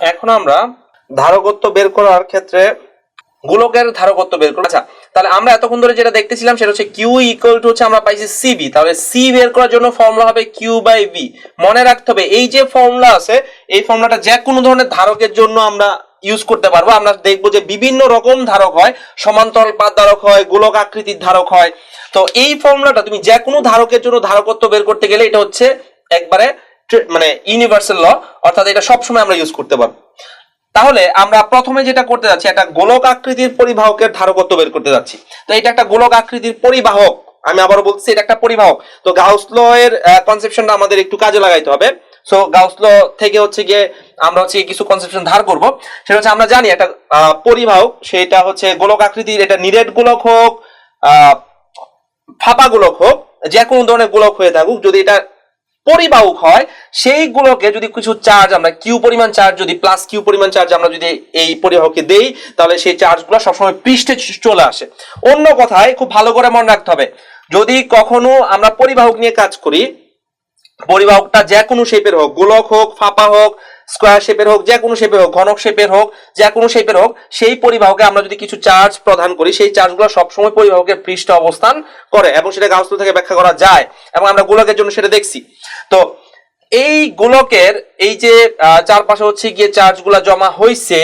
এখন আমরা ধারকত্ব বের করার ক্ষেত্রে গোলকের ধারকত্ব বের করব আচ্ছা তাহলে আমরা এতক্ষণ ধরে যেটা দেখতেছিলাম সেটা হচ্ছে কিউ ইকুয়াল টু হচ্ছে আমরা পাইছি সিবি তাহলে সি বের করার জন্য ফর্মুলা হবে কিউ বাই ভি মনে রাখতে হবে, এই যে ফর্মুলা আছে, এই ফর্মুলাটা যে কোনো ধরনের ধারকের জন্য আমরা ইউজ করতে পারব। আমরা দেখব যে বিভিন্ন রকম ধারক হয়, সমান্তরাল পাত ধারক হয়, গোলক আকৃতির ধারক হয়। তো এই ফর্মুলাটা তুমি যে কোনো ধারকের জন্য ধারকত্ব বের করতে গেলে এটা হচ্ছে একবারে মানে ইউনিভার্সাল ল অর্থাৎ এটা সবসময় আমরা ইউজ করতে পারব। তাহলে আমরা প্রথমে যেটা করতে যাচ্ছি, একটা গোলক আকৃতির পরিবাহকের ধারকত্ব বের করতে যাচ্ছি। তো এটা একটা গোলক আকৃতির পরিবাহক, আমি আবারও বলছি, এটা একটা পরিবাহক। তো গাউস ল এর কনসেপশনটা আমাদের একটু কাজে লাগাইতে হবে। সো গাউস ল থেকে হচ্ছে গিয়ে আমরা হচ্ছে কিছু কনসেপশন ধার করব। সেটা হচ্ছে আমরা জানি একটা পরিবাহক, সেটা হচ্ছে গোলক আকৃতির, এটা নিরেট গোলক হোক ফাঁপা গোলক হোক, যে কোনো ধরনের গোলক হয়ে থাকুক, যদি এটা পরিবাহক হয়, সেইগুলোকে যদি কিছু চার্জ আমরা কিউ পরিমাণ চার্জ যদি প্লাস কিউ পরিমাণ চার্জ আমরা যদি এই পরিবাহকে দেই, তাহলে সেই চার্জগুলো সবসময় পৃষ্ঠে চলে আসে। অন্য কথায় খুব ভালো করে মনে রাখতে হবে, যদি কখনো আমরা পরিবাহক নিয়ে কাজ করি, পরিবাহকটা যে কোনো শেপের হোক, গোলক হোক, ফাঁপা হোক স্কোয়ার শেপের হোক, যে কোনো শেপের হোক, ঘনক শেপের হোক, যে কোনো শেপের হোক, সেই পরিবাহকে আমরা যদি কিছু চার্জ প্রদান করি, সেই চার্জগুলো সবসময় পরিবাহকের পৃষ্ঠে অবস্থান করে এবং সেটা গাউস থেকে ব্যাখ্যা করা যায় এবং আমরা গোলকের জন্য সেটা দেখছি। তো এই গোলকের এই যে চারপাশে হচ্ছে গিয়ে চার্জগুলো জমা হইছে,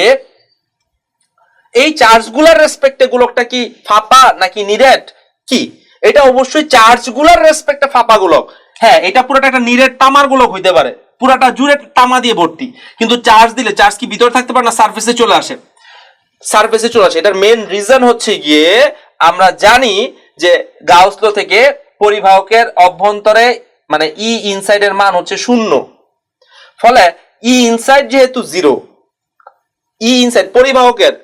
এই চার্জগুলোর রেসপেক্টে গোলকটা কি ফাঁপা নাকি নিরেট? কি? এটা অবশ্যই চার্জগুলোর রেসপেক্টে ফাঁপা গোলক। হ্যাঁ এটা পুরোটা একটা নিরেট তামার গোলক হইতে পারে। পুরাটা জুড়ে তামা দিয়ে ভর্তি। কিন্তু চার্জ দিলে চার্জ কি ভিতরে থাকতে পারে না সার্ফেসে চলে আসে? সার্ফেসে চলে আসে। এটার মেন রিজন হচ্ছে গিয়ে আমরা জানি যে গাউস law থেকে পরিবাহকের অভ্যন্তরে মানে ই ইনসাইডের মান হচ্ছে শূন্য। ফলে ই ইনসাইড যেহেতু জিরো ই ইনসাইড পরিবাহকের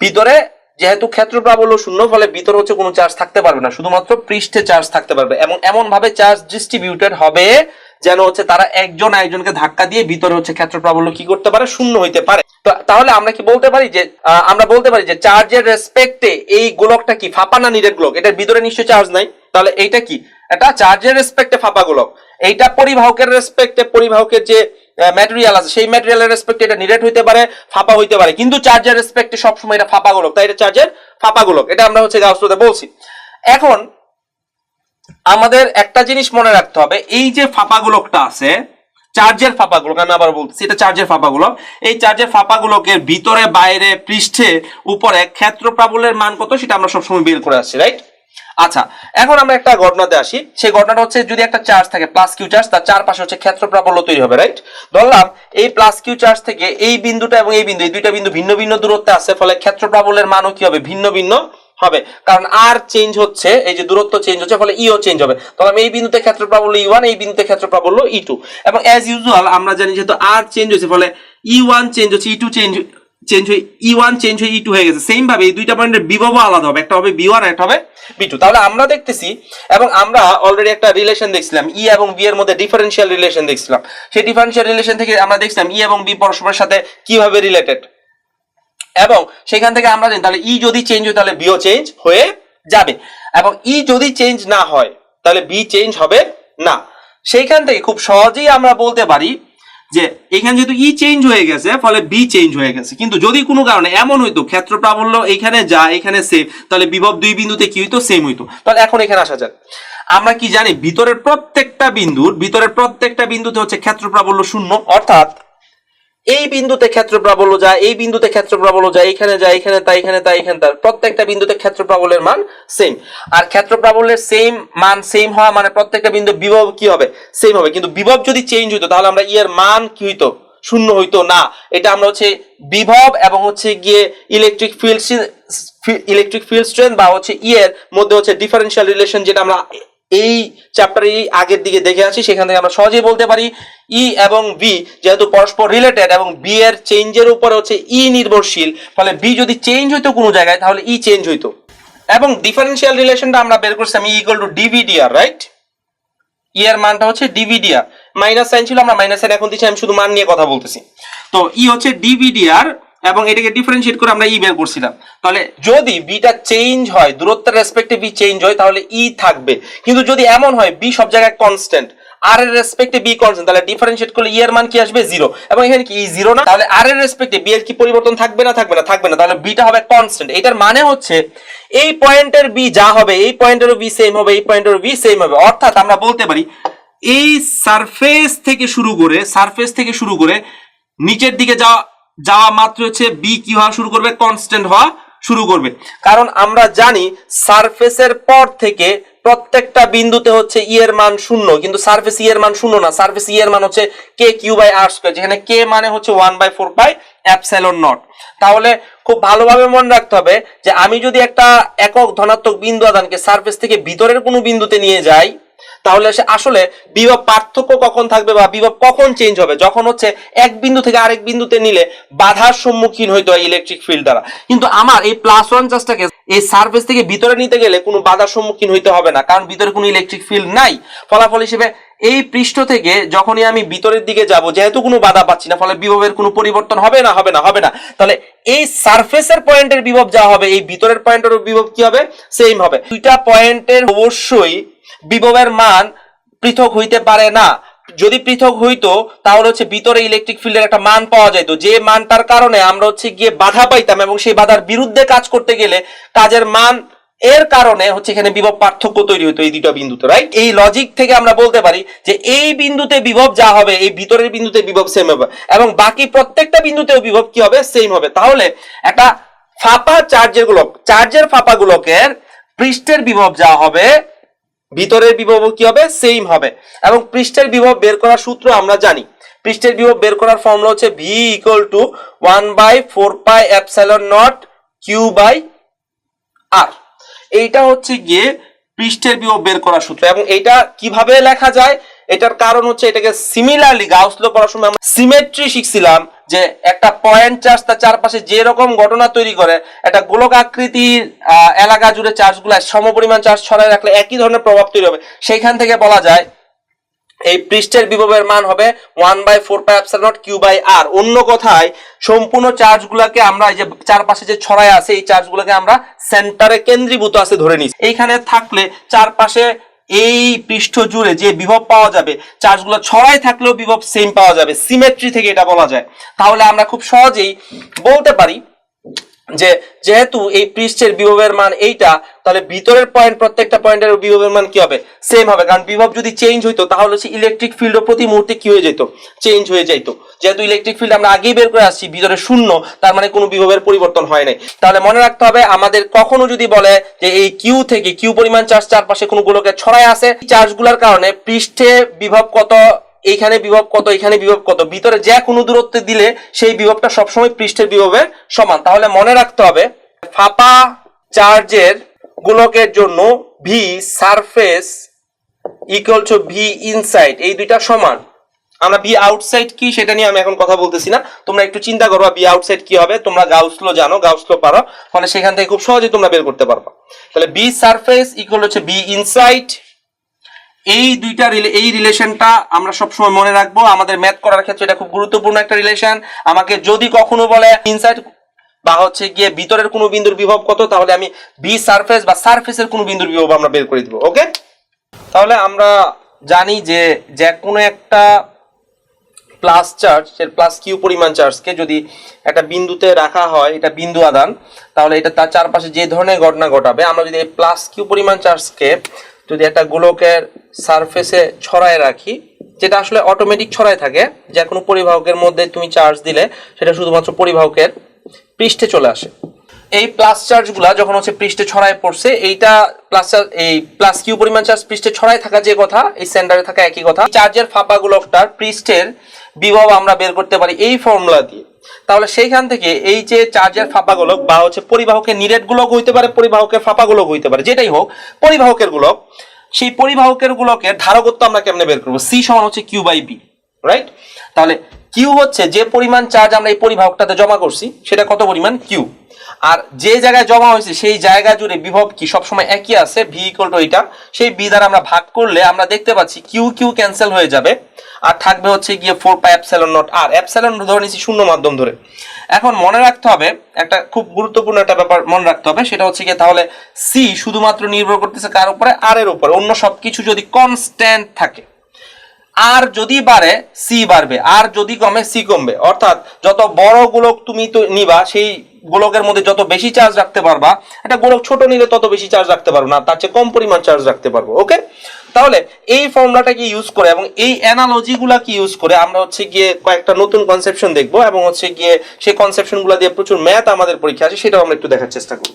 ভিতরে যেহেতু ক্ষেত্র প্রাবল্য শূন্য, ফলে ভিতরে হচ্ছে কোনো চার্জ থাকতে পারবে না। শুধুমাত্র পৃষ্ঠে চার্জ থাকতে পারবে। এবং এমন ভাবে চার্জ ডিস্ট্রিবিউটেড হবে যেন হচ্ছে তারা একজন একজনকে ধাক্কা দিয়ে ভিতরে হচ্ছে ক্ষেত্র প্রাবল্য কি করতে পারে, শূন্য হইতে পারে। তাহলে আমরা কি বলতে পারি যে আমরা বলতে পারি যে চার্জের রেসপেক্টে এই গোলকটা কি, ফাঁপা না নিরেট গোলক? এটার ভিতরে নিশ্চয়ই চার্জ নাই। তাহলে এইটা কি? এটা চার্জের রেসপেক্টে ফাঁপা গোলক। এইটা পরিবাহকের রেসপেক্টে পরিবাহকের যে ম্যাটেরিয়াল আছে, সেই ম্যাটেরিয়ালের রেসপেক্টে এটা নিরেট হইতে পারে, ফাঁপা হইতে পারে। কিন্তু চার্জের রেসপেক্টে সবসময় এটা ফাঁপা গোলক। তাই এটা চার্জের ফাঁপা গোলক। এটা আমরা হচ্ছে গাউসলোতে বলছি। এখন আমাদের একটা জিনিস মনে রাখতে হবে, এই যে ফাঁপা গোলকটা আছে, চার্জের ফাঁপা গোলক আমি আবার বলছি এটা চার্জের ফাঁপা গোলক এই চার্জের ফাঁপা গোলকের ভিতরে, বাইরে, পৃষ্ঠে, উপরে ক্ষেত্র প্রাবল্যের মান কত সেটা আমরা সবসময় বের করে আসছি রাইট আচ্ছা এখন আমরা একটা ঘটনাতে আসি, সেই ঘটনাটা হচ্ছে যদি একটা চার্জ থাকে প্লাস কিউ চার্জ, তার চারপাশে হচ্ছে ক্ষেত্র প্রাবল্য তৈরি হবে রাইট ধরলাম, এই প্লাস কিউ চার্জ থেকে এই বিন্দুটা এবং এই বিন্দু, এই দুইটা বিন্দু ভিন্ন ভিন্ন দূরত্বে আছে, ফলে ক্ষেত্র প্রাবল্যের মানও কি হবে? ভিন্ন ভিন্ন হবে। কারণ আর চেঞ্জ হচ্ছে, এই যে দূরত্ব চেঞ্জ হচ্ছে, ফলে ইও চেঞ্জ হবে। তাহলে আমি এই বিন্দুতে ক্ষেত্র প্রাবল্য ই ওয়ান এই বিন্দুতে ক্ষেত্র প্রাবল্য ই টু এবং অ্যাজ ইউজুয়াল আমরা জানি যেহেতু আর চেঞ্জ হয়েছে, ফলে ই ওয়ান চেঞ্জ হচ্ছে ই টু চেঞ্জ চেঞ্জ হয়ে ই ওয়ান চেঞ্জ হয়ে ই টু হয়ে গেছে। সেম ভাবে এই দুইটা পয়েন্টের বিভব আলাদা হবে। একটা হবে বি ওয়ান একটা হবে বি টু তাহলে আমরা দেখতেছি, এবং আমরা অলরেডি একটা রিলেশন দেখছিলাম ই এবং বি এর মধ্যে ডিফারেন্সিয়াল রিলেশন দেখছিলাম। সেই ডিফারেন্সিয়াল রিলেশন থেকে আমরা দেখছিলাম ই এবং বি পরস্পরের সাথে কীভাবে রিলেটেড এবং সেখান থেকে আমরা জানি, তাহলে ই যদি চেঞ্জ হয়, তাহলে বিও চেঞ্জ হয়ে যাবে। এবং ই যদি চেঞ্জ না হয়, তাহলে বি চেঞ্জ হবে না। সেইখান থেকে খুব সহজেই আমরা বলতে পারি যে, এখানে যেহেতু ই চেঞ্জ হয়ে গেছে, ফলে বি চেঞ্জ হয়ে গেছে। কিন্তু যদি কোনো কারণে এমন হইতো, ক্ষেত্র প্রাবল্য এখানে যা, এখানে সেম তাহলে বিভব দুই বিন্দুতে কি হইতো? সেম হইতো। তাহলে এখন এখানে আসা যাক। আমরা কি জানি, ভিতরের প্রত্যেকটা বিন্দুর, ভিতরের প্রত্যেকটা বিন্দুতে হচ্ছে ক্ষেত্র প্রাবল্য শূন্য, অর্থাৎ এই বিন্দুতে ক্ষেত্র প্রাবল্য যায় এই বিন্দুতে ক্ষেত্র প্রাবল্য যায় এখানে যায় এখানে তাই এখানে তাই এখানে তাই প্রত্যেকটা বিন্দুতে ক্ষেত্র প্রাবল্যের মান সেম আর ক্ষেত্র প্রাবল্যের সেম মান সেম হওয়া মানে প্রত্যেকটা বিন্দু বিভব কি হবে? সেম হবে। কিন্তু বিভব যদি চেঞ্জ হইতো, তাহলে আমরা ই এর মান কি হইতো? শূন্য হইতো না। এটা আমরা হচ্ছে বিভব এবং হচ্ছে গিয়ে electric field electric field strength বা হচ্ছে ইয়ের মধ্যে হচ্ছে ডিফারেন্সিয়াল রিলেশন যেটা আমরা এই চ্যাপ্টারে আগের দিকে দেখে আসি, সেখান থেকে আমরা সহজেই বলতে পারি ই এবং বি যেহেতু পরস্পর রিলেটেড এবং বি এর চেঞ্জের উপরে হচ্ছে ই নির্ভরশীল, ফলে বি যদি চেঞ্জ হইতো কোনো জায়গায়, তাহলে ই চেঞ্জ হইতো। এবং ডিফারেন্সিয়াল রিলেশনটা আমরা বের করছিলাম E equal to D V D R right E এর মানটা হচ্ছে ডিভিডিআর মাইনাস সাইন ছিল, আমরা মাইনাস সাইন এখন দিচ্ছি, আমি শুধু মান নিয়ে কথা বলতেছি। তো ই হচ্ছে ডিভিডিআর এবং এটাকে ডিফারেন্সিয়েট করে আমরা ই বের করছিলাম। তাহলে যদি বিটা চেঞ্জ হয়, দূরত্বের রেসপেক্টে বি চেঞ্জ হয়, তাহলে ই থাকবে। কিন্তু যদি এমন হয় বি সব জায়গায় কনস্ট্যান্ট আর এর রেসপেক্টে বি কনস্ট্যান্ট তাহলে ডিফারেন্সিয়েট করলে ই এর মান কি আসবে? জিরো এবং এখানে কি জিরো না? তাহলে আর এর রেসপেক্টে বি এর কি পরিবর্তন থাকবে না? থাকবে না থাকবে না। তাহলে বিটা হবে কনস্ট্যান্ট এটার মানে হচ্ছে, এই পয়েন্টের বি যা হবে, এই পয়েন্টেরও বি সেম হবে, এই পয়েন্টেরও বি সেম হবে। অর্থাৎ আমরা বলতে পারি, এই সারফেস থেকে শুরু করে সারফেস থেকে শুরু করে, নিচের দিকে যাওয়া যাওয়া মাত্র হচ্ছে বি কি হওয়া শুরু করবে? কনস্ট্যান্ট হওয়া শুরু করবে। কারণ আমরা জানি সারফেসের পর থেকে প্রত্যেকটা বিন্দুতে হচ্ছে ই এর মান শূন্য, কিন্তু সারফেস ই এর মান শূন্য না। সারফেস ই এর মান হচ্ছে K Q by R square যেখানে কে মানে হচ্ছে one by four by epsilon not তাহলে খুব ভালোভাবে মনে রাখতে হবে যে আমি যদি একটা একক ধনাত্মক বিন্দু আদানকে সারফেস থেকে ভিতরের কোনো বিন্দুতে নিয়ে যাই তাহলে সে আসলে বিভব পার্থক্য কখন থাকবে বা বিভব কখন চেঞ্জ হবে? যখন হচ্ছে এক বিন্দু থেকে আরেক বিন্দুতে নিলে বাধার সম্মুখীন হইতে হয় ইলেকট্রিক ফিল্ড দ্বারা। কিন্তু আমার এই প্লাস ওয়ান চার্জটাকে এই সার্ফেস থেকে ভিতরে নিতে গেলে কোনো বাধার সম্মুখীন হইতে হবে না, কারণ ভিতরে কোনো ইলেকট্রিক ফিল্ড নাই। ফলাফল হিসেবে এই পৃষ্ঠ থেকে যখনই আমি ভিতরের দিকে যাব, যেহেতু কোনো বাধা পাচ্ছি না, ফলে বিভবের কোনো পরিবর্তন হবে না হবে না হবে না। তাহলে এই সারফেসের পয়েন্টের বিভব যা হবে, এই ভিতরের পয়েন্টের বিভব কি হবে? সেম হবে। দুইটা পয়েন্টের অবশ্যই বিভবের মান পৃথক হইতে পারে না। যদি পৃথক হইতো, তাহলে হচ্ছে ভিতরে ইলেকট্রিক ফিল্ডের একটা মান পাওয়া যেত যে মানটার কারণে আমরা হচ্ছে গিয়ে বাধা পাইতাম এবং সেই বাধার বিরুদ্ধে কাজ করতে গেলে কাজের মান এর কারণে হচ্ছে এখানে বিভব পার্থক্য তৈরি হতো এই দুটো বিন্দুতে রাইট এই লজিক থেকে আমরা বলতে পারি যে এই বিন্দুতে বিভব যা হবে, এই ভিতরের বিন্দুতে বিভব সেম হবে এবং বাকি প্রত্যেকটা বিন্দুতেও বিভব কি হবে? সেম হবে। তাহলে একটা ফাঁপা চার্জেরগুলো চার্জের ফাঁপা গুলোকের পৃষ্ঠের বিভব যা হবে, ভিতরের বিভব কি হবে? সেম হবে। এবং পৃষ্ঠের বিভব বের করার সূত্র আমরা জানি। পৃষ্ঠের বিভব বের করার ফর্মুলা হচ্ছে V equal to one by four pi epsilon not Q by R এইটা হচ্ছে গিয়ে পৃষ্ঠের বিভব বের করার সূত্র এবং এটা কীভাবে লেখা যায়? এটার কারণ হচ্ছে এটাকে সিমিলারলি গাউসলো করার সময় আমরা সিমেট্রি শিখছিলাম যে একটা পয়েন্ট চার্জ তার চারপাশে যে রকম ঘটনা তৈরি করে, একটা গোলক আকৃতির এলাকা জুড়ে চার্জগুলো সমপরিমাণ চার্জ ছড়ায় রাখলে একই ধরনের প্রভাব তৈরি হবে। সেইখান থেকে বলা যায় এই পৃষ্ঠের বিভবের মান হবে one by four pi epsilon not Q by R অন্য কথায়, সম্পূর্ণ চার্জগুলোকে আমরা এই যে চারপাশে যে ছড়ায় আছে, এই চার্জগুলোকে আমরা সেন্টারে কেন্দ্রীভূত আছে ধরে নিই এইখানে থাকলে চারপাশে এই পৃষ্ঠ জুড়ে যে বিভব পাওয়া যাবে চার্জগুলো ছড়ায় থাকলেও বিভব সেম পাওয়া যাবে। সিমেট্রি থেকে এটা বলা যায়। তাহলে আমরা খুব সহজেই বলতে পারি যে যেহেতু এই পৃষ্ঠের বিভবের মান এইটা, তাহলে ভিতরের পয়েন্ট প্রত্যেকটা পয়েন্টের বিভবের মান কি হবে? সেম হবে। কারণ বিভব যদি চেঞ্জ হইতো, তাহলে হচ্ছে ইলেকট্রিক ফিল্ডও প্রতি মুহূর্তে কি হয়ে যেত? চেঞ্জ হয়ে যেত যেহেতু ইলেকট্রিক ফিল্ড আমরা আগেই বের করে আসছি, ভিতরে শূন্য, তার মানে কোনো বিভবের পরিবর্তন হয় নাই। তাহলে মনে রাখতে হবে, আমাদের কখনো যদি বলে যে এই কিউ থেকে কিউ পরিমাণ চার্জ চারপাশে কোনো গোলকে ছড়ায় আসে চার্জগুলোর কারণে পৃষ্ঠে বিভব কত এইখানে বিভব কত এখানে বিভব কত? ভিতরে যে কোনো দূরত্বে দিলে সেই বিভবটা সবসময় পৃষ্ঠের বিভবের সমান। তাহলে মনে রাখতে হবে, ফাঁপা চার্জের গোলকের জন্য V surface equal to V inside এই দুইটা সমান। আমরা বি আউটসাইড কি সেটা নিয়ে আমি এখন কথা বলতেছি না। তোমরা একটু চিন্তা করো বি আউটসাইড কি হবে, তোমরা গাউসলো জানো, গাউসলো পারো। ফলে সেখান থেকে খুব সহজেই তোমরা বের করতে পারবা। তাহলে বি সারফেস ইকুয়াল হচ্ছে বি ইনসাইড এই দুইটা এই রিলেশনটা আমরা সবসময় মনে রাখব। আমাদের ম্যাথ করার ক্ষেত্রে এটা খুব গুরুত্বপূর্ণ একটা রিলেশন। আমাকে যদি কখনো বলে ইনসাইড বা হচ্ছে গিয়ে ভিতরের কোনো বিন্দুর বিভব কত, তাহলে আমি বি সারফেস বা সারফেসের কোনো বিন্দুর বিভব আমরা বের করে দিব ওকে তাহলে আমরা জানি যে যে কোনো একটা প্লাস চার্জ এর প্লাস কিউ পরিমাণ চার্জকে যদি একটা বিন্দুতে রাখা হয়, এটা বিন্দু আদান তাহলে এটা তার চারপাশে যে ধরনের ঘটনা ঘটাবে, আমরা যদি এই প্লাস কিউ পরিমাণ চার্জকে যদি একটা গোলকের সারফেসে ছড়ায় রাখি, যেটা আসলে অটোমেটিক ছড়ায় থাকে যে কোনো পরিবাহকের মধ্যে তুমি চার্জ দিলে, সেটা শুধুমাত্র পরিবাহকের পৃষ্ঠে চলে আসে। এই প্লাস চার্জগুলা যখন হচ্ছে পৃষ্ঠে ছড়ায় পড়ছে, এইটা প্লাস চার্জ এই প্লাস কিউ পরিমাণ চার্জ পৃষ্ঠে ছড়ায় থাকা যে কথা, এই সেন্টারে থাকা একই কথা চার্জের ফাঁপা গুলোকটার পৃষ্ঠের বিভব আমরা বের করতে পারি এই ফর্মুলা দিয়ে। তাহলে সেইখান থেকে এই যে চার্জের ফাঁপা গোলক বা হচ্ছে পরিবাহকের নিরেট গোলক হইতে পারে, পরিবাহকের ফাঁপা গোলক হইতে পারে, যেটাই হোক, পরিবাহকের গোলক সেই পরিবাহকের গুলোকে ধারকত্ব আমরা কেমনে বের করব? সি সমান হচ্ছে কিউ বাই বি রাইট তাহলে কিউ হচ্ছে যে পরিমাণ চার্জ আমরা এই পরিবাহকটাতে জমা করছি, সেটা কত পরিমাণ কিউ আর যে জায়গায় জমা হয়েছে, সেই জায়গা জুড়ে বিভব কি? সবসময় একই আছে ভি ইকুয়াল টু এটা সেই বি দ্বারা আমরা ভাগ করলে আমরা দেখতে পাচ্ছি কিউ কিউ ক্যান্সেল হয়ে যাবে। আর থাকবে হচ্ছে গিয়ে four pi epsilon nought r epsilon ধরে নিচ্ছি শূন্য মাধ্যম ধরে। এখন মনে রাখতে হবে, একটা খুব গুরুত্বপূর্ণ একটা ব্যাপার মনে রাখতে হবে, সেটা হচ্ছে গিয়ে তাহলে সি শুধুমাত্র নির্ভর করতেছে কার উপরে? আর এর উপরে। অন্য সবকিছু যদি কনস্ট্যান্ট থাকে আর যদি বাড়ে সি বাড়বে। আর যদি কমে সি কমবে। অর্থাৎ যত বড় গোলক তুমি তো নিবা, সেই গোলকের মধ্যে যত বেশি চার্জ রাখতে পারবা, একটা গোলক ছোট নিলে তত বেশি চার্জ রাখতে পারব না তার চেয়ে কম পরিমাণ চার্জ রাখতে পারব ওকে তাহলে এই ফর্মুলাটাকে ইউজ করে এবং এই অ্যানালজি কি ইউজ করে, আমরা হচ্ছে গিয়ে কয়েকটা নতুন কনসেপশন দেখব এবং হচ্ছে গিয়ে সেই কনসেপশন দিয়ে প্রচুর ম্যাথ আমাদের পরীক্ষা আছে, সেটাও আমরা একটু দেখার চেষ্টা করব।